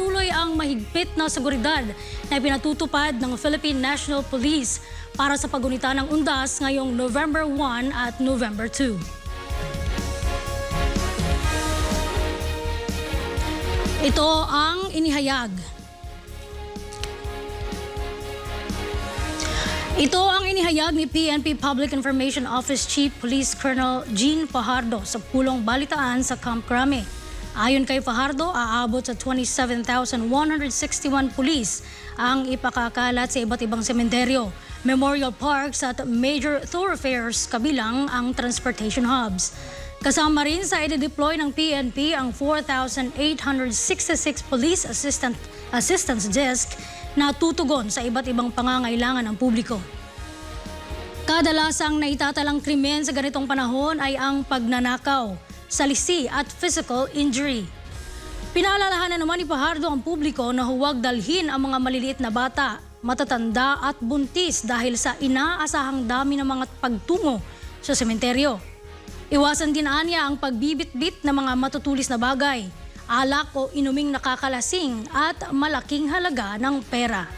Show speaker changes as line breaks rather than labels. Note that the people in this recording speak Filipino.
patuloy ang mahigpit na seguridad na pinatutupad ng Philippine National Police para sa pagunita ng undas ngayong November 1 at November 2. Ito ang inihayag Ito ang inihayag ni PNP Public Information Office Chief Police Colonel Jean Fajardo sa pulong balitaan sa Camp Crame. Ayon kay Fajardo, aabot sa 27,161 pulis ang ipakakalat sa iba't ibang sementeryo, memorial parks at major thoroughfares kabilang ang transportation hubs. Kasama rin sa i-deploy ng PNP ang 4,866 police assistant, assistance desk na tutugon sa iba't ibang pangangailangan ng publiko. Kadalasang naitatalang krimen sa ganitong panahon ay ang pagnanakaw, salisi at physical injury. Pinaalalahanan naman ni Pahardo ang publiko na huwag dalhin ang mga maliliit na bata, matatanda at buntis dahil sa inaasahang dami ng mga pagtungo sa sementeryo. Iwasan din anya ang pagbibitbit ng mga matutulis na bagay, alak o inuming nakakalasing at malaking halaga ng pera.